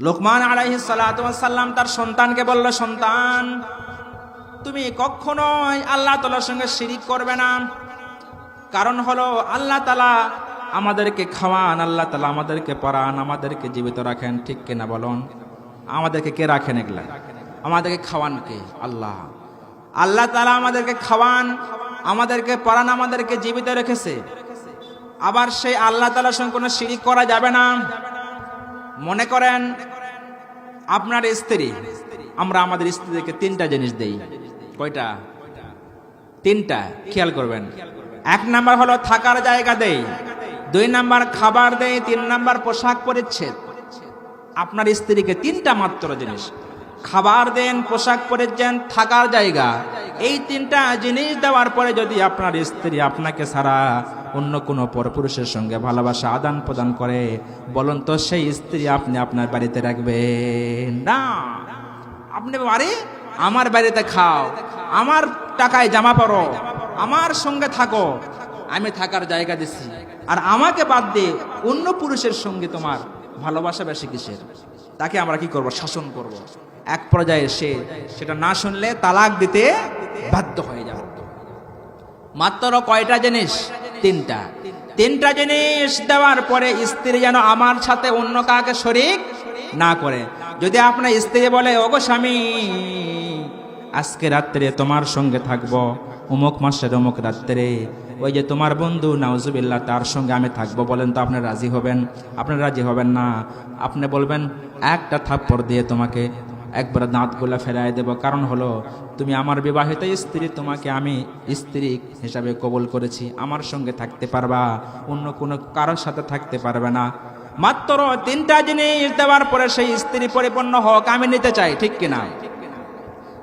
লোকমান আলাইহি সাল্লাম তার সন্তানকে বলল, সন্তান, তুমি কখনোই আল্লাহ তালার সঙ্গে শিরিক করবে না। কারণ হলো আল্লাহ তালা আমাদেরকে খাওয়ান, আল্লাহ তালা আমাদেরকে পড়ান, আমাদেরকে জীবিত রাখেন। ঠিক কিনা বলুন? আমাদেরকে কে রাখেন এগুলা? আমাদেরকে খাওয়ান কে? আল্লাহ। আল্লাহ তালা আমাদেরকে খাওয়ান, আমাদেরকে পড়ান, আমাদেরকে জীবিত রেখেছে। আবার সেই আল্লাহ তালার সঙ্গে কোনো শিরিক করা যাবে না। মনে করেন, আপনার স্ত্রী, আমরা আমাদের স্ত্রীদেরকে তিনটা জিনিস দেই। কয়টা? তিনটা, খেয়াল করবেন। এক নাম্বার হলো থাকার জায়গা দেই। দুই নাম্বার খাবার দেই, তিন নাম্বার পোশাক পরিচ্ছেদ। আপনার স্ত্রীকে তিনটা মাত্র জিনিস। খাবার দেন, পোশাক পরিচ্ছেদ, থাকার জায়গা। এই তিনটা জিনিস দেওয়ার পরে যদি আপনার স্ত্রী আপনাকে ছাড়া অন্য কোনো পরপুরুষের সঙ্গে ভালোবাসা আদান প্রদান করে, বলুন তো সেই স্ত্রী আপনি আপনার বাড়িতে রাখবেন না। আপনি বাড়ি আমার বাড়িতে খাও, আমার টাকায় জামা পরো, আমার সঙ্গে থাকো, আমি থাকার জায়গা দিছি। আর আমাকে বাদ দিয়ে অন্য পুরুষের সঙ্গে তোমার ভালোবাসা বেশি কিসের? তাকে আমরা কি করব? শাসন করব। এক পর্যায়ে সে সেটা না শুনলে তালাক দিতে বাধ্য হয়ে যাবে। মাত্র কয়টা জিনিস? তিনটা। তিনটা জিনিস দেওয়ার পরে স্ত্রী যেন আমার সাথে অন্য কাকে শরিক না করে। যদি আপনার স্ত্রী বলে, ওগো স্বামী, আজকে রাত্রে তোমার সঙ্গে থাকব, অমুক মাসের অমুক রাত্রে, ওই যে তোমার বন্ধু নাউজুবিল্লাহ, তার সঙ্গে আমি থাকব, বলেন তো আপনি রাজি হবেন? আপনি রাজি হবেন না? আপনি বলবেন, একটা থাপ্পড় দিয়ে তোমাকে একবার দাঁতগুলা ফেরাই দেব। কারণ হলো, তুমি আমার বিবাহিত স্ত্রী, তোমাকে আমি স্ত্রী হিসাবে কবুল করেছি। আমার সঙ্গে থাকতে পারবা, অন্য কোনো কারোর সাথে থাকতে পারবে না। মাত্র তিনটা জিনিস দেওয়ার পরে সেই স্ত্রী পরিপূর্ণ হোক, আমি নিতে চাই, ঠিক কিনা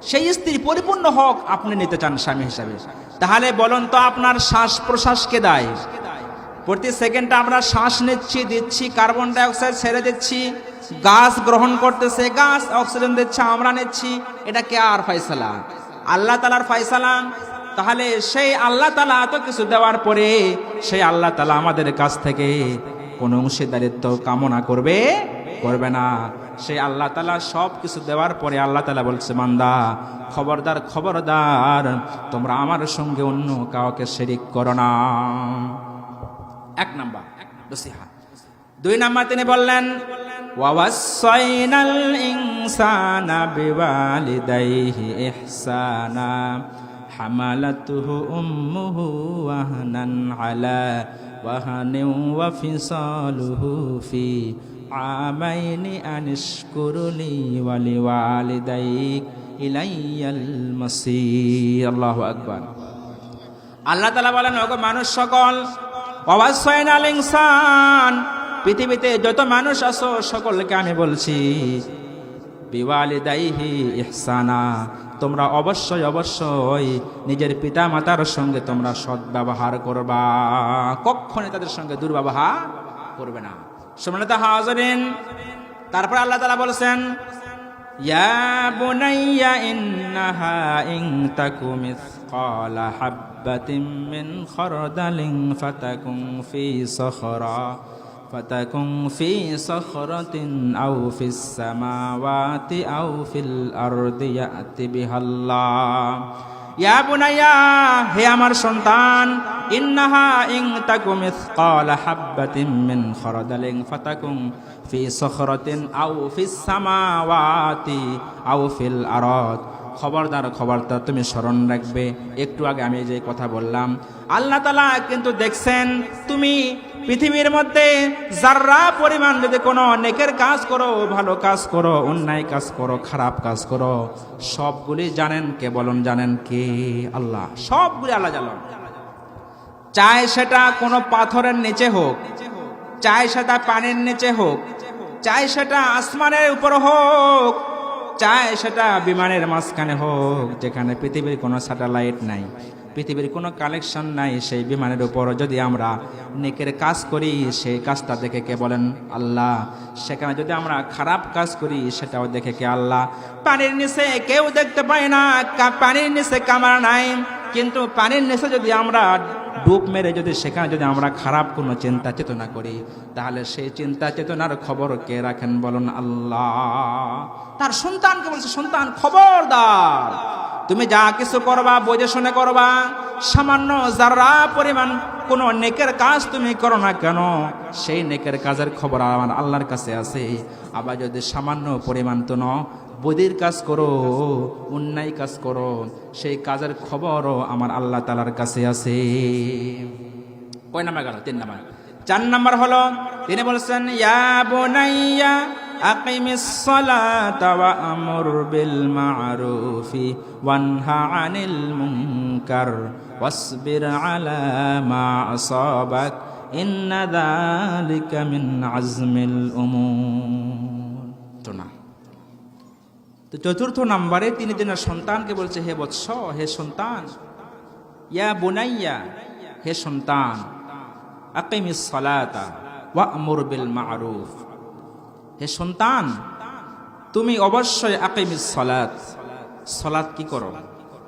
সেই স্ত্রী পরিপূর্ণ হোক, আপনি নিতে চান স্বামী হিসাবে। তাহলে বলুন তো, আপনার শ্বাস প্রশ্বাসকে দায়? প্রতি সেকেন্ডে আমরা শ্বাস নিচ্ছি, দিচ্ছি কার্বন ডাইঅক্সাইড ছেড়ে দিচ্ছি গাছ গ্রহণ করতেছে গাছ অক্সিজেন দিচ্ছে, আমরা নিচ্ছি, এটা কে আর ফয়সালা? আল্লাহ তালার ফয়সালা? তাহলে সেই আল্লাহ তালা এত কিছু দেওয়ার পরে সেই আল্লাহ তালা আমাদের কাছ থেকে কোনো অংশীদারিত্ব কামনা করবে? করবে না। সেই আল্লাহ তালা সব কিছু দেওয়ার পরে আল্লাহ তালা বলছে মান্দা খবরদার খবরদার, তোমরা আমার সঙ্গে অন্য কাউকে শেরিক করো না। এক নাম্বার, নসিহা। দুই নাম্বার তিনি বললেন ওয়াসাইনাল ইনসানা বিওয়ালিদাইহি ইহসানা, হামালাতুহু উম্মুহু ওয়াহনান আলা ওয়াহানিন ওয়া ফিসালুহু ফি আমাইনি আনিশকুরলি ওয়ালিওয়ালিদাইক ইলাইয়াল মাসির আল্লাহু আকবার। আল্লাহ তালা বলেন, ওগো মানুষ সকল ইনসান। পৃথিবীতে যত মানুষ আছো সকলকে আমি বলছি বিওয়ালি দাইহি ইহসানা। তোমরা অবশ্যই অবশ্যই নিজের পিতা মাতার সঙ্গে তোমরা সদ্ব্যবহার করবা। কখনই তাদের সঙ্গে দুর্ব্যবহার করবে না। সম্মানিত হাজরিন। তারপর আল্লাহ তালা বলছেন يا بني إنها إن تك مثقال حبة من خردل فتكن في صخرة فتكن في صخرة أو في السماوات أو في الأرض يأتي بها الله. ইয়া বুনাইয়া হে আমার সন্তান ইন্নাহা ইং তাকু মিসকালা হাব্বাতিন মিন খরদালিন ফাতাকুম ফি সখরাতিন আও ফিস সামাওয়াতি আও ফিল আরদ খবরদার খবরদার তুমি স্মরণ রাখবে। একটু আগে আমি যে কথা বললাম, আল্লাহ তালা কিন্তু দেখছেন, তুমি পৃথিবীর মধ্যে যার্রা পরিমাণ যদি কোনো নেকের কাজ করো, ভালো কাজ করো, অন্যায় কাজ করো, খারাপ কাজ করো, সবগুলি জানেন কে, বলুন জানেন কে? আল্লাহ, সবগুলি আল্লাহ জানেন। চায় সেটা কোনো পাথরের নিচে হোক, চায় সেটা পানির নিচে হোক, চায় সেটা আসমানের উপর হোক চায় সেটা বিমানের মাঝখানে হোক যেখানে পৃথিবীর কোনো স্যাটেলাইট নাই। পৃথিবীর কোনো কালেকশন নাই সেই বিমানের উপর। যদি আমরা নেকের কাজ করি, সেই কাজটা দেখে কে বলেন আল্লাহ? সেখানে যদি আমরা খারাপ কাজ করি, সেটাও দেখে কে আল্লাহ? পানির নিচে কেউ দেখতে পায় না পানির নিচে কামার নাই। কিন্তু পানির নিচে যদি আমরা ডুব মেরে যদি সেখানে যদি আমরা খারাপ কোনো চিন্তা চেতনা করি, তাহলে সেই চিন্তা চেতনার খবর কে রাখেন বলুন আল্লাহ? তার সন্তানকে বলছে, সন্তান, খবরদার। তুমি যা কিছু করবা, বুঝে শুনে করবা। সামান্য যারা পরিমাণ কোন নেকের কাজ তুমি করো না কেন, সেই নেকের কাজের খবর আমার আল্লাহর কাছে আছে। আবার যদি সামান্য পরিমাণ তো ন বদির কাজ করো, অন্যায় কাজ করো, সেই কাজের খবরও আমার আল্লাহ তালার কাছে আছে। কয় নাম্বার গেল? তিন নাম্বার। চার নাম্বার হলো, তিনি বলছেন, ইয়া বুনাইয়া ওয়া আমুর বিল মা'রুফি ওয়ানহা আনিল মুনকার ওয়াসবির আলা মা আসাবাক ইন্না যালিকা মিন আজমিল উমুর। তো চতুর্থ নাম্বারে তিনি দিনের সন্তানকে বলছে, হে বৎস, হে সন্তান, ইয়া বুনাইয়া, হে সন্তান আকিমিস সালাতা ওয়া আমুর বিল মা'রুফ হে সন্তান, তুমি অবশ্যই আকিমিস সালাত। সালাত কি করো?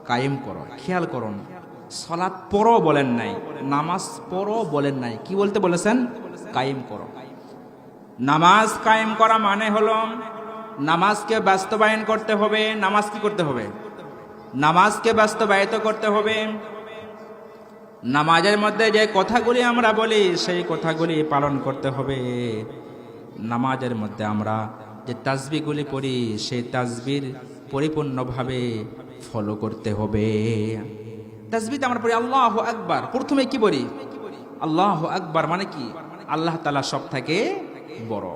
কায়েম করো, খেয়াল করো সালাত পড়ো বলেন নাই, নামাজ পড়ো বলেন নাই। কি বলতে বলেছেন? কায়েম করো। নামাজ কায়েম করা মানে হলো, নামাজকে বাস্তবায়ন করতে হবে। নামাজ কি করতে হবে? নামাজকে বাস্তবায়িত করতে হবে। নামাজের মধ্যে যে কথাগুলি আমরা বলি, সেই কথাগুলি পালন করতে হবে। নামাজের মধ্যে আমরা যে তাজবিগুলি পড়ি, সেই তাজবির পরিপূর্ণভাবে ফলো করতে হবে। তাজবিতে আমরা পড়ি, আল্লাহ আকবার। প্রথমে কি বলি আল্লাহ আকবার মানে কি? আল্লাহ তালা সব থেকে বড়।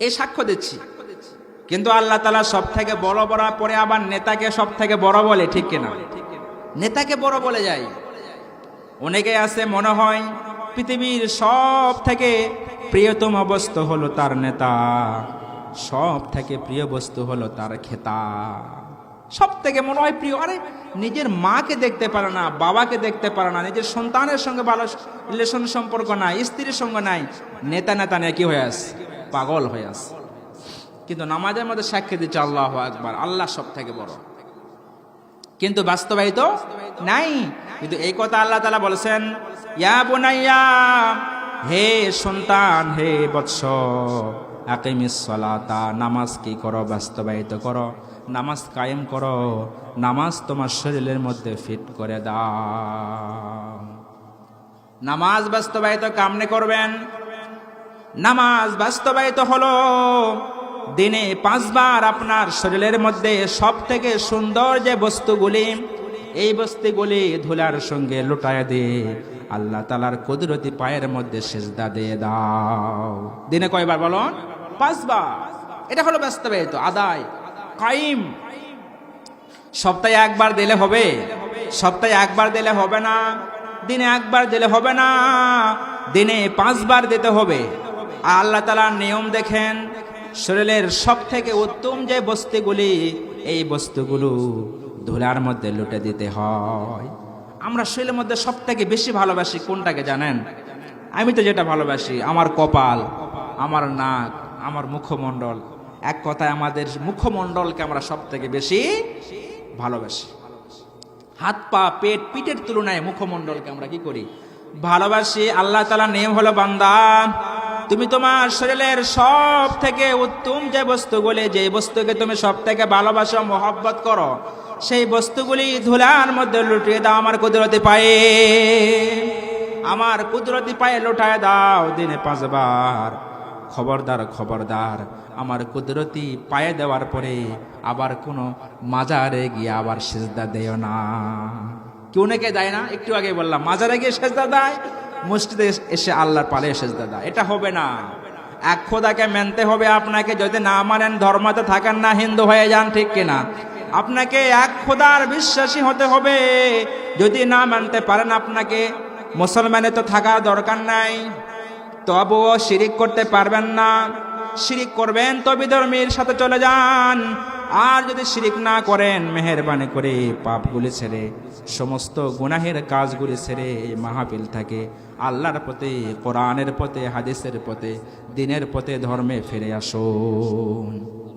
এ সাক্ষ্য দিচ্ছি। কিন্তু আল্লাহ তালা সব থেকে বড় বড় পরে আবার নেতাকে সব থেকে বড় বলে, ঠিক কিনা? নেতাকে বড় বলে যায়। অনেকে আছে, মনে হয় পৃথিবীর সব থেকে প্রিয়তম বস্তু হলো তার নেতা। সব থেকে প্রিয় বস্তু হলো তার খেতা। সব থেকে মনে হয় প্রিয়। আরে, নিজের মাকে দেখতে পারে না, বাবাকে দেখতে পারে না, নিজের সন্তানের সঙ্গে ভালো রিলেশন সম্পর্ক নাই, স্ত্রীর সঙ্গে নাই। নেতা নেতা নিয়ে কি হয়ে আস পাগল হয়ে আস কিন্তু নামাজের মধ্যে সাক্ষী দিচ্ছে আল্লাহ একবার আল্লাহ সব থেকে বড়। কিন্তু বাস্তবায়িত নাই। কিন্তু এই কথা আল্লাহ তালা বলেছেন, ইয়া বোনাইয়া হে সন্তান, হে বৎস আকিমিস সলাতা, নামাজ কি করো, বাস্তবায়িত করো, নামাজ কায়েম করো, নামাজ তোমার শরীরের মধ্যে ফিট করে দাও। নামাজ বাস্তবায়িত কামনে করবেন? নামাজ বাস্তবায়িত হলো, দিনে পাঁচবার আপনার শরীরের মধ্যে সব থেকে সুন্দর যে বস্তুগুলি, এই বস্তুগুলি ধুলার সঙ্গে লুটায় দিয়ে আল্লাহ তালার কুদরতি পায়ের মধ্যে সেজদা দিয়ে দাও। দিনে কয়বার বলো পাঁচবার। এটা হলো বাস্তবায়িত, আদায় কাইম সপ্তাহে একবার দিলে হবে, সপ্তাহে একবার দিলে হবে না, দিনে একবার দিলে হবে না, দিনে পাঁচবার দিতে হবে। আল্লাহ তালার নিয়ম দেখেন, শরীরের সব থেকে উত্তম যে বস্তুগুলি, এই বস্তুগুলো ধুলার মধ্যে লুটে দিতে হয়। আমরা শরীরের মধ্যে সব থেকে বেশি ভালোবাসি কোনটাকে জানেন? আমি তো যেটা ভালোবাসি, আমার কপাল, আমার নাক, আমার মুখমণ্ডল। এক কথায় আমাদের মুখমণ্ডলকে আমরা সব থেকে বেশি ভালোবাসি। হাত, পা, পেট, পিঠের তুলনায় মুখমণ্ডলকে আমরা কি করি? ভালোবাসি, আল্লাহ তালা নেম হলো বান্দা, তুমি তোমার শরীরের সব থেকে উত্তম যে বস্তুগুলি, যে বস্তুকে তুমি সব থেকে ভালোবাসো, মহব্বত করো সেই বস্তুগুলি ধুলার মধ্যে লুটিয়ে দাও, আমার কুদরতি পায়ে। আমার কুদরতি পায়ে লুটায় দাও, দিনে পাঁচবার। খবরদার খবরদার, আমার কুদরতি পায়ে দেওয়ার পরে আবার কোনো মাজারে গিয়ে আবার সেজদা দেয় না। কেউ নাকি দেয় না? একটু আগে বললাম, মাজারে গিয়ে সেজদা দেয়, মসজিদে এসে আল্লাহর পালে সেজদা দেয়। এটা হবে না। এক খোদাকে মেনতে হবে আপনাকে, যদি না মানেন, ধর্মতে থাকেন না, হিন্দু হয়ে যান, ঠিক কিনা? আপনাকে এক খোদার বিশ্বাসী হতে হবে। যদি না মানতে পারেন আপনাকে, মুসলমানে তো থাকার দরকার নাই। তবুও শিরিক করতে পারবেন না। শিরিক করবেন তো বিধর্মীর সাথে চলে যান। আর যদি শিরিক না করেন, মেহরবানি করে পাপগুলি ছেড়ে, সমস্ত গুনাহের কাজগুলি ছেড়ে এই মাহাপিল থাকে আল্লাহর পথে, কোরআনের পথে, হাদিসের পথে, দিনের পথে ধর্মে ফিরে আসুন।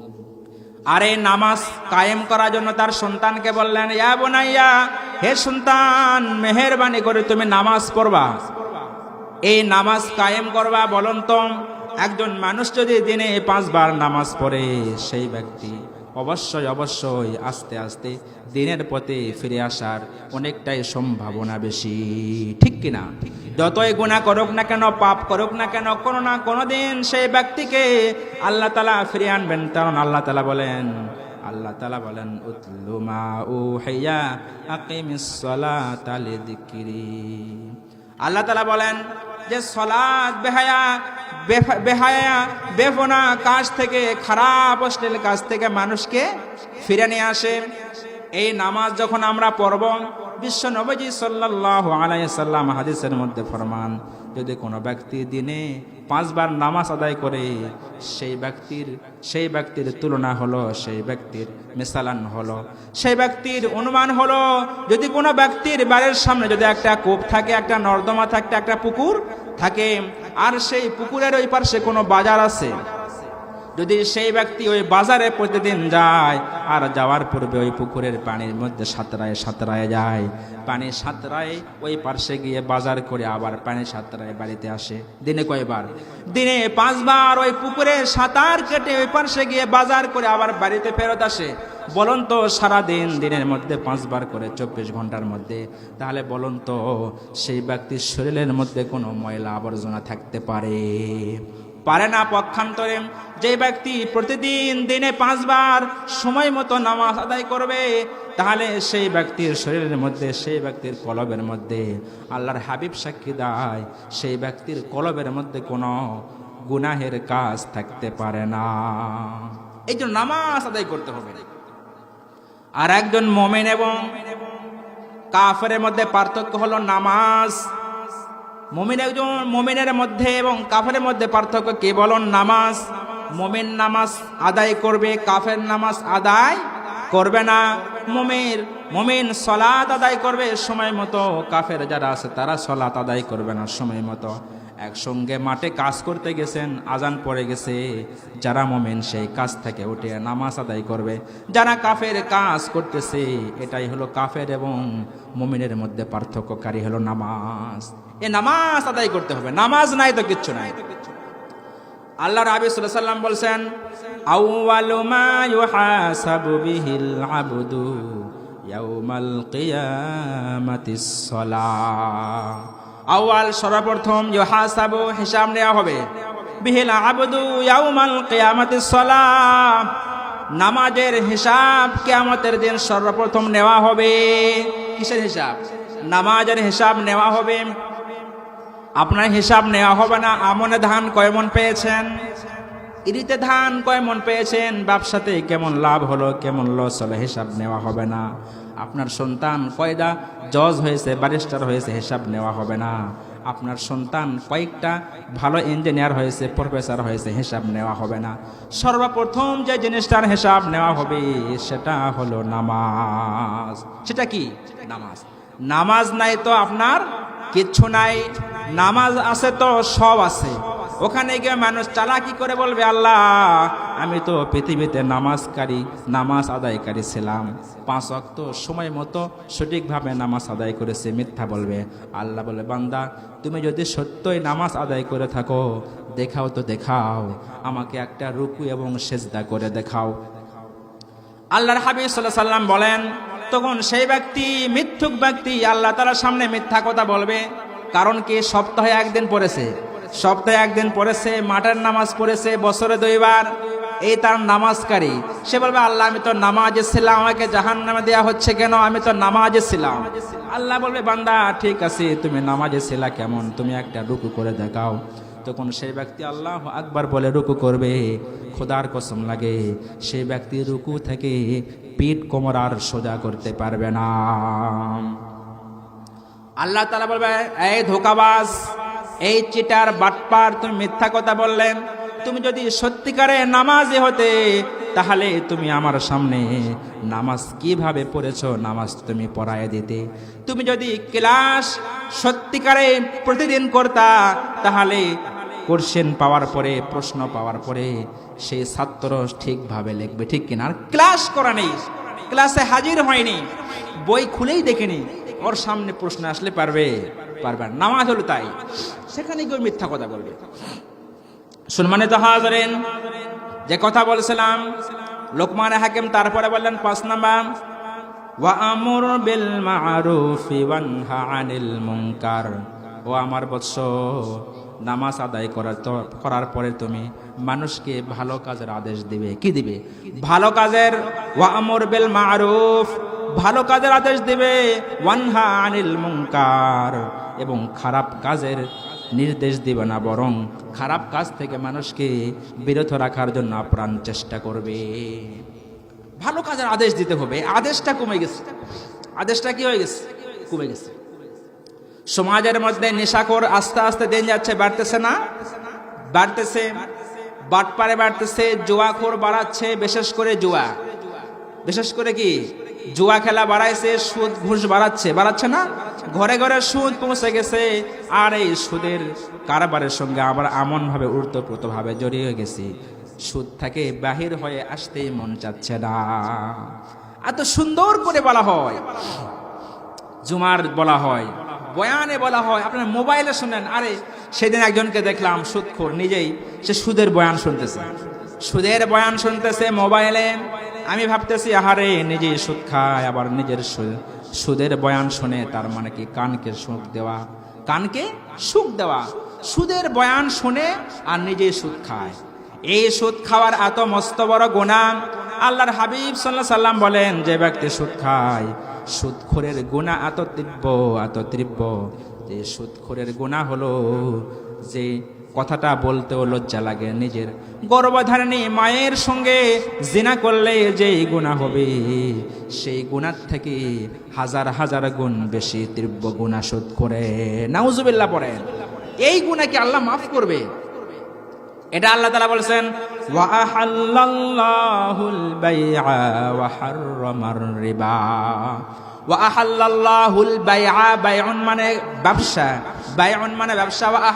আর নামাজ কায়েম করার জন্য তার সন্তানকে বললেন, ইয়া বোনাইয়া, হে সন্তান, মেহরবানি করে তুমি নামাজ পড়বা। এই নামাজ কায়েম করবা বলন্তম একজন মানুষ যদি দিনে পাঁচবার নামাজ পড়ে, সেই ব্যক্তি অবশ্যই অবশ্যই আস্তে আস্তে দিনের পথে ফিরে আসার অনেকটাই সম্ভাবনা বেশি। ঠিক কিনা? যতই গুণা করুক না কেন, পাপ করুক না কেন, কোনো না কোনো দিন সেই ব্যক্তিকে আল্লাহ তালা ফিরে আনবেন। কারণ আল্লাহ তালা বলেন, আল্লাহ তালা বলেন উতলুমা ও হেয়া সালাতা লিযিকরি আল্লাহ তালা বলেন যে সলাদ, বেহায়া বেহায়া, বেফনা কাজ থেকে, খারাপ অশ্লীল কাজ থেকে মানুষকে ফিরে নিয়ে আসে। এই নামাজ যখন আমরা পড়ব বিশ্ব নবজি সাল্লাহ আলাই সাল্লাম হাদিসের মধ্যে ফরমান যদি কোনো ব্যক্তি দিনে পাঁচবার নামাজ আদায় করে, সেই ব্যক্তির সেই ব্যক্তির তুলনা হলো, সেই ব্যক্তির মেসালান হলো। সেই ব্যক্তির অনুমান হলো, যদি কোনো ব্যক্তির বাড়ির সামনে যদি একটা কূপ থাকে, একটা নর্দমা থাকে, একটা পুকুর থাকে, আর সেই পুকুরের ওই পাশে কোনো বাজার আছে যদি সেই ব্যক্তি ওই বাজারে প্রতিদিন যায়, আর যাওয়ার পূর্বে ওই পুকুরের পানির মধ্যে সাঁতরায় সাঁতরায় যায়, পানি সাঁতরায় ওই পার্শ্বে গিয়ে বাজার করে আবার পানি সাঁতরায় বাড়িতে আসে। দিনে কয়বার? দিনে পাঁচবার ওই পুকুরে সাঁতার কেটে ওই পার্শ্বে গিয়ে বাজার করে আবার বাড়িতে ফেরত আসে। বলুন তো, সারাদিন দিনের মধ্যে পাঁচবার করে চব্বিশ ঘণ্টার মধ্যে। তাহলে বলুন তো, সেই ব্যক্তির শরীরের মধ্যে কোনো ময়লা আবর্জনা থাকতে পারে? পারে না পক্ষান্তরে। যে ব্যক্তি প্রতিদিন দিনে পাঁচবার সময় মতো নামাজ আদায় করবে, তাহলে সেই ব্যক্তির শরীরের মধ্যে, সেই ব্যক্তির কলবের মধ্যে আল্লাহর হাবিব সাক্ষী দেয়, সেই ব্যক্তির কলবের মধ্যে কোনো গুনাহের কাজ থাকতে পারে না। এই জন্য নামাজ আদায় করতে হবে। আর একজন মোমেন এবং কাফের মধ্যে পার্থক্য হলো নামাজ মমিন একজন মমিনের মধ্যে এবং কাফের মধ্যে পার্থক্য কে? বলন, নামাজ। মমিন নামাজ আদায় করবে, কাফের নামাজ আদায় করবে না। মমির, মমিন সলাত আদায় করবে সময় মতো। কাফের যারা আছে, তারা সলাত আদায় করবে না সময় মতো। একসঙ্গে মাঠে কাজ করতে গেছেন, আজান পড়ে গেছে। যারা মোমেন, সেই কাজ থেকে উঠে নামাজ আদায় করবে। যারা কাফের কাজ করতেছে, এটাই হলো কাফের এবং মোমিনের মধ্যে পার্থক্যকারী হলো নামাজ। এ নামাজ আদায় করতে হবে। নামাজ নাই তো কিচ্ছু নাই। আল্লাহ রাবি সাল্লাম বলছেন আউয়ালু মা ইউহাসাবু বিহিল আবদু ইয়াউমাল কিয়ামাতিস সালাহ। আউয়াল সর্বপ্রথম ইউহাসাবু হিসাব নেওয়া হবে। বিহিল আবদু ইয়াউমাল কিয়ামাতিস সালাহ। নামাজের হিসাব কিয়ামতের দিন সর্বপ্রথম নেওয়া হবে। কিসের হিসাব? নামাজের হিসাব নেওয়া হবে আপনার হিসাব নেওয়া হবে না। আমনে ধান কয় মন পেয়েছেন? ইরিতে ধান কয় মন পেয়েছেন? ব্যবসাতে কেমন লাভ হলো, কেমন লস হলো, হিসাব নেওয়া হবে না। আপনার সন্তান কয়টা জজ হয়েছে, ব্যারিস্টার হয়েছে, হিসাব নেওয়া হবে না। আপনার সন্তান কয়েকটা ভালো ইঞ্জিনিয়ার হয়েছে, প্রফেসর হয়েছে, হিসাব নেওয়া হবে না। সর্বপ্রথম যে জিনিসটার হিসাব নেওয়া হবে, সেটা হলো নামাজ। সেটা কি? নামাজ। নামাজ নাই তো আপনার কিচ্ছু নাই। নামাজ আছে তো, সব আছে। ওখানে গিয়ে মানুষ চালাকি করে বলবে, আল্লাহ, আমি তো পৃথিবীতে নামাজকারী, নামাজ আদায়কারী ছিলাম। পাঁচ অক্ত সময় মতো সঠিকভাবে নামাজ আদায় করেছে, মিথ্যা বলবে। আল্লাহ বলে, বান্দা, তুমি যদি সত্যই নামাজ আদায় করে থাকো, দেখাও তো দেখাও। আমাকে একটা রুকু এবং সেজদা করে দেখাও। আল্লাহর হাবিব সাল্লাহ সাল্লাম বলেন, তখন সেই ব্যক্তি, মিথ্যুক ব্যক্তি, আল্লাহ তালার সামনে মিথ্যা কথা বলবে। কারণ কি সপ্তাহে একদিন পড়েছে। সপ্তাহে একদিন পড়েছে, মাঠের নামাজ পড়েছে, বছরে দুইবার। এই তার নামাজকারী। সে বলবে, আল্লাহ, আমি তো নামাজে ছিলাম, আমাকে জাহান নামে দেওয়া হচ্ছে কেন? আমি তো নামাজে ছিলাম। আল্লাহ বলবে, বান্দা, ঠিক আছে, তুমি নামাজে ছিলা কেমন? তুমি একটা রুকু করে দেখাও। তখন সেই ব্যক্তি আল্লাহ আকবার বলে, রুকু করবে, খোদার কসম লাগে। সেই ব্যক্তি রুকু থেকে পিঠ কোমর আর সোজা করতে পারবে না। আল্লাহ তালা বলবে, এই ধোকাবাজ, এই চিটার বাটপার, তুমি মিথ্যা কথা বললেন। তুমি যদি সত্যিকারে নামাজে হতে, তাহলে তুমি আমার সামনে নামাজ কীভাবে পড়েছো? নামাজ তুমি পড়ায় দিতে। তুমি যদি ক্লাস সত্যিকারে প্রতিদিন করতা, তাহলে কোশ্চেন পাওয়ার পরে, প্রশ্ন পাওয়ার পরে সেই ছাত্র ঠিকভাবে লিখবে। ঠিক কিনা? আর ক্লাস করা নেই। ক্লাসে হাজির হয়নি। বই খুলেই দেখেনি। ওর সামনে প্রশ্ন আসলে পারবে? পারবে নামাজ হলো তাই। সেখানে কেউ মিথ্যা কথা বলবে। সম্মানিত হাজরেন, যে কথা বলছিলাম, লোকমান হাকিম তারপরে বললেন, পাঁচ নাম্বার ওয়ামুর বিল মারুফি ওয়ানহা আনিল মুনকার। ও আমার বৎস, নামাজ আদায় করার করার পরে তুমি মানুষকে ভালো কাজের আদেশ দিবে। কি দিবে? ভালো কাজের ওয়ামুর বিল মারুফ ভালো কাজের আদেশ দেবে। ওয়ানহা আনিল মুনকার। এবং খারাপ কাজের নির্দেশ দিবে না, বরং খারাপ কাজ থেকে মানুষকে বিরত রাখার জন্য আপ্রাণ চেষ্টা করবে। ভালো কাজের আদেশ দিতে হবে। আদেশটা কমে গেছে। আদেশটা কি হয়ে গেছে? কমে গেছে। সমাজের মধ্যে নেশাকর আস্তে আস্তে দিন যাচ্ছে, বাড়তেছে না? বাড়তেছে। বাটপারে বাড়তেছে, জুয়াখোর বাড়াচ্ছে, বিশেষ করে জুয়া। বিশেষ করে কি? জুয়া খেলা বাড়াইছে, সুদ ঘুষ বাড়াচ্ছে বাড়াচ্ছে না? ঘরে ঘরে সুদ পৌঁছে গেছে, আর এই সুদের কারবারের সঙ্গে আবার এমন ভাবে উর্তপ্রত ভাবে জড়িয়ে গেছি। সুদ থেকে বাহির হয়ে আসতেই মন চাচ্ছে না। এত সুন্দর করে বলা হয়, জুমার বলা হয়, বয়ানে বলা হয়। আপনার মোবাইলে শুনেন, আরে সেদিন একজনকে দেখলাম সুদখোর, নিজেই সে সুদের বয়ান শুনতেছে। সুদের বয়ান শুনতেছে মোবাইলে আমি ভাবতেছি, আহারে নিজেই সুদ খায়, আবার নিজের সুদের বয়ান শুনে তার মানে কি কানকে সুখ দেওয়া? কানকে সুখ দেওয়া। সুদের বয়ান শুনে আর নিজেই সুদ খায়। এই সুদ খাওয়ার এত মস্ত বড় গুনাহ আল্লাহর হাবিব সাল্লাহ সাল্লাম বলেন, যে ব্যক্তি সুদ খায়, সুদখোরের গুণা এত তীব্র এত তীব্র। যে সুদখোরের গুণা হলো যে কথাটা বলতেও লজ্জা লাগে নিজের। গর্ভধারিণী মায়ের সঙ্গে জিনা করলে যে গুণা হবে, সেই গুণার থেকে হাজার হাজার গুণ বেশি তীব্র গুণা শোধ করে। নাউজুবিল্লাহ পড়েন। এই গুণাকে আল্লাহ মাফ করবে? এটা আল্লাহ তালা বলছেন ওয়াহাল্লাল্লাহুল বাইআ ওয়া হাররামার রিবা। ওয়া মানে ব্যবসা। মানে ব্যবসা। ওয়া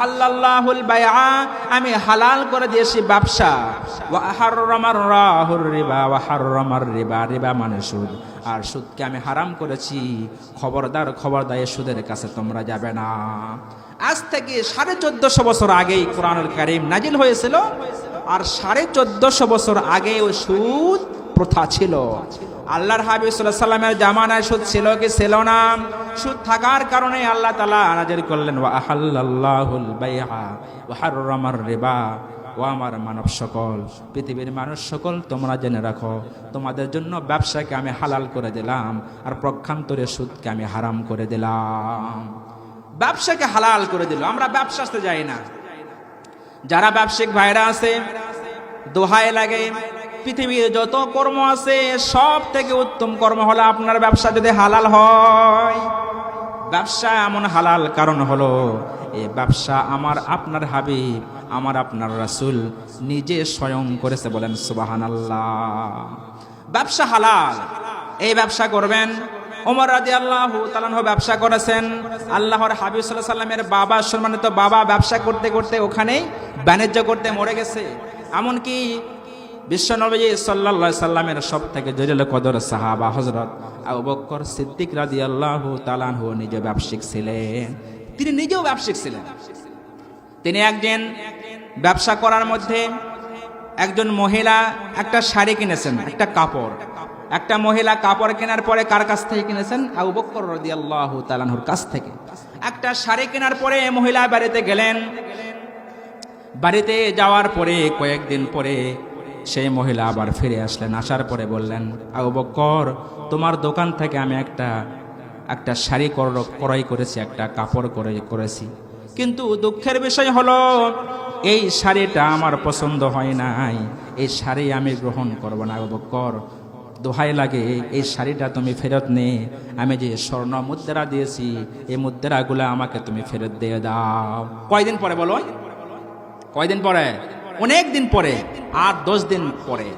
আমি হালাল করে দিয়েছি ব্যবসা। ওয়া ওয়া মানে সুদ। আর সুদকে আমি হারাম করেছি। খবরদার খবরদার সুদের কাছে তোমরা যাবে না। আজ থেকে সাড়ে চোদ্দশো বছর আগেই কোরআনুল কারিম নাজিল হয়েছিল। আর সাড়ে চোদ্দশো বছর আগে ওই সুদ প্রথা ছিল। আল্লাহর হাবিব সাল্লাহ সাল্লামের জামানায় সুদ ছিল কি ছিল না? সুদ থাকার কারণে আল্লাহ তালা নাজিল করলেন, ওয়া আহাল্লাল্লাহুল বাইআ ওয়া হাররামার রিবা ও আমার মানব সকল, পৃথিবীর মানুষ সকল তোমরা জেনে রাখো, তোমাদের জন্য ব্যবসাকে আমি হালাল করে দিলাম, আর প্রক্ষান্তরে সুদকে আমি হারাম করে দিলাম। ব্যবসাকে হালাল করে দিল, আমরা ব্যবসাতে যাই না। যারা ব্যবসায়িক ভাইরা আছে, দোহায় লাগে পৃথিবীর যত কর্ম আছে, সব থেকে উত্তম কর্ম হলো আপনার ব্যবসা যদি হালাল হয়। ব্যবসা এমন হালাল কারণ হলো, এ ব্যবসা আমার আপনার হাবিব, আমার আপনার রাসূল নিজে স্বয়ং করেছে বলেন সুবাহান আল্লাহ ব্যবসা হালাল, এই ব্যবসা করবেন। ওমর রাজি আল্লাহ তালানহ ব্যবসা করেছেন। আল্লাহর হাবিব সাল্লাহ সাল্লামের বাবা, সম্মানিত বাবা ব্যবসা করতে করতে ওখানেই বাণিজ্য করতে মরে গেছে। এমনকি বিশ্বনবী সাল্লা সাল্লামের সব থেকে জলিল কদর সাহাবা হজরত আবু বক্কর সিদ্দিক রাজি আল্লাহ তালানহ নিজে ব্যবসায়িক ছিলেন। তিনি নিজেও ব্যবসায়িক ছিলেন। তিনি একদিন ব্যবসা করার মধ্যে একজন মহিলা একটা শাড়ি কিনেছেন, একটা কাপড়। একটা মহিলা কাপড় কেনার পরে কার কাছ থেকে কিনেছেন? আবু বক্কর রাদিয়াল্লাহু তাআলার কাছ থেকে। একটা শাড়ি কেনার পরে মহিলা বাড়িতে গেলেন। বাড়িতে যাওয়ার পরে কয়েকদিন পরে সেই মহিলা আবার ফিরে আসলেন। আসার পরে বললেন, আবু বক্কর, তোমার দোকান থেকে আমি একটা একটা শাড়ি কর- ক্রয় করেছি, একটা কাপড় করে, করেছি। কিন্তু দুঃখের বিষয় হলো, এই শাড়িটা আমার পছন্দ হয় নাই। এই শাড়ি আমি গ্রহণ করব না, আবু বক্কর। দোহাই লাগে, এই শাড়িটা তুমি ফেরত নে। আমি যে স্বর্ণ মুদ্রা দিয়েছি, এই মুদ্রাগুলো আমাকে তুমি ফেরত দিয়ে দাও। কয়দিন পরে বলো? কয়দিন পরে? অনেক দিন পরে আর দশ দিন পরে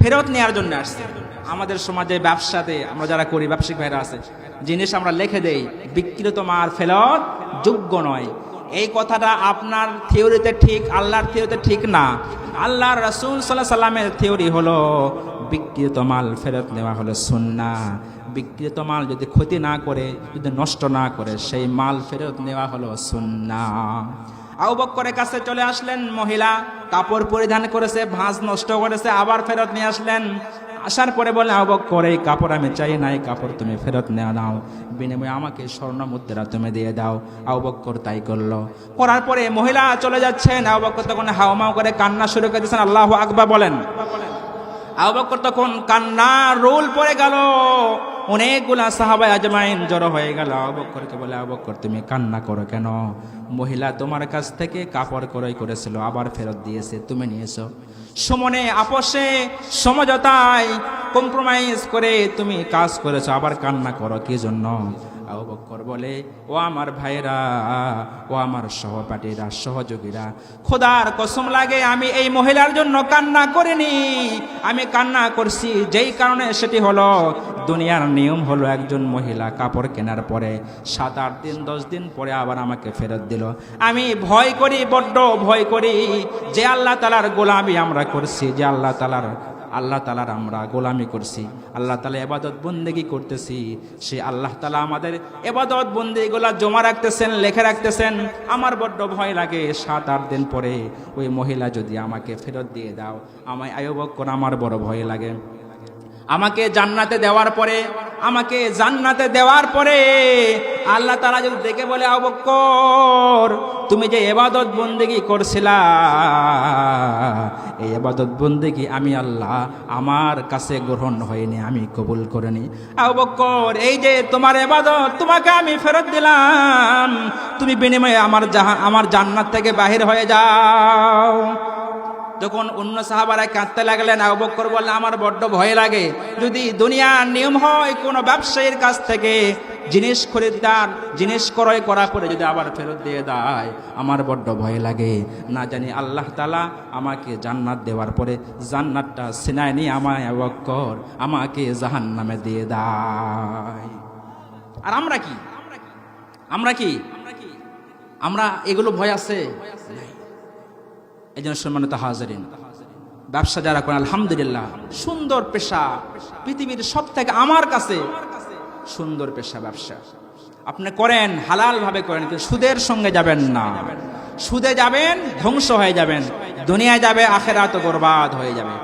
ফেরত নেওয়ার জন্য আসছে। আমাদের সমাজে, ব্যবসাতে, আমরা যারা করি, ব্যবসায়িক ভাইরা আছে, জিনিস আমরা লিখে দেই, বিক্রিত মার ফেরত যোগ্য নয়। এই কথাটা আপনার থিওরিতে ঠিক, আল্লাহর থিওরিতে ঠিক না। আল্লাহ রসুল সাল্লাহ সাল্লামের থিওরি হলো বিকৃত মাল ফেরত নেওয়া হলো সুন্না। বিকৃত মাল যদি ক্ষতি না করে, যদি নষ্ট না করে, সেই মাল ফেরত নেওয়া হলো সুন্না। আবু বক্করের কাছে চলে আসলেন মহিলা, কাপড় পরিধান করেছে, ভাঁজ নষ্ট করেছে, আবার ফেরত নিয়ে আসলেন। আসার পরে বলে আবু বক্কর, এই কাপড় আমি চাই নাই কাপড় তুমি ফেরত নেওয়া দাও। বিনিময়ে আমাকে স্বর্ণ মুদ্রা তুমি দিয়ে দাও। আবু বক্কর তাই করল। করার পরে মহিলা চলে যাচ্ছেন। আবু বক্কর তখন হাওমাও করে কান্না শুরু করে দিয়েছেন। আল্লাহ আকবা বলেন। আবু তখন কান্না রোল পড়ে গেল। অনেকগুলা সাহাবাই আজমাইন জড়ো হয়ে গেল। আবু বলে, আবু বকর, তুমি কান্না করো কেন? মহিলা তোমার কাছ থেকে কাপড় ক্রয় করেছিল, আবার ফেরত দিয়েছে, তুমি নিয়েছো। সমনে আপোষে, সমঝোতায় কম্প্রোমাইজ করে তুমি কাজ করেছ, আবার কান্না করো, কি জন্য? আবু বক্কর বলে, ও আমার ভাইরা ও আমার সহপাঠীরা, সহযোগীরা, খোদার কসম লাগে আমি এই মহিলার জন্য কান্না করিনি। আমি কান্না করছি, যেই কারণে সেটি হলো, দুনিয়ার নিয়ম হলো একজন মহিলা কাপড় কেনার পরে সাত আট দিন, দশ দিন পরে আবার আমাকে ফেরত দিল। আমি ভয় করি, বড্ড ভয় করি, যে আল্লাহ তালার গোলামি আমরা করছি, যে আল্লাহ তালার আল্লাহ তালার আমরা গোলামি করছি, আল্লাহ তালা এবাদত বন্দেগি করতেছি, সে আল্লাহ তালা আমাদের এবাদত বন্দেগুলা জমা রাখতেছেন, লেখে রাখতেছেন। আমার বড্ড ভয় লাগে, সাত আট দিন পরে ওই মহিলা যদি আমাকে ফেরত দিয়ে দাও, আমায় আয়োবক করে আমার বড় ভয় লাগে। আমাকে জান্নাতে দেওয়ার পরে, আমাকে জান্নাতে দেওয়ার পরে আল্লাহ তারা যদি দেখে বলে আবক্কর তুমি যে এবাদত বন্দেগি করছিলা, এই এবাদত বন্দেগি আমি আল্লাহ আমার কাছে গ্রহণ হয়নি, আমি কবুল করিনি। আবক্কর এই যে তোমার এবাদত, তোমাকে আমি ফেরত দিলাম। তুমি বিনিময়ে আমার জাহা, আমার জান্নাত থেকে বাহির হয়ে যাও। যখন অন্য সাহাবারা কাঁদতে লাগলেন, আবু বকর বললেন, আমার বড্ড ভয় লাগে। যদি দুনিয়ার নিয়ম হয় কোনো ব্যবসায়ীর কাছ থেকে, জিনিস খরিদ্দার জিনিস ক্রয় করার পরে যদি আবার ফেরত দিয়ে দেয়, আমার বড্ড ভয় লাগে। না জানি আল্লাহ তালা আমাকে জান্নাত দেওয়ার পরে জান্নাতটা সিনায় নিয়ে আমায় আবু বকর আমাকে জাহান নামে দিয়ে দেয়। আর আমরা কি? আমরা কি? আমরা এগুলো ভয় আছে? এই জন্য সম্মানিত হাজারিন, ব্যবসা যারা করেন, আলহামদুলিল্লাহ, সুন্দর পেশা, পৃথিবীর সব থেকে আমার কাছে সুন্দর পেশা ব্যবসা। আপনি করেন হালাল ভাবে করেন, কিন্তু সুদের সঙ্গে যাবেন না। সুদে যাবেন, ধ্বংস হয়ে যাবেন, দুনিয়ায় যাবে আখেরাত বরবাদ হয়ে যাবে।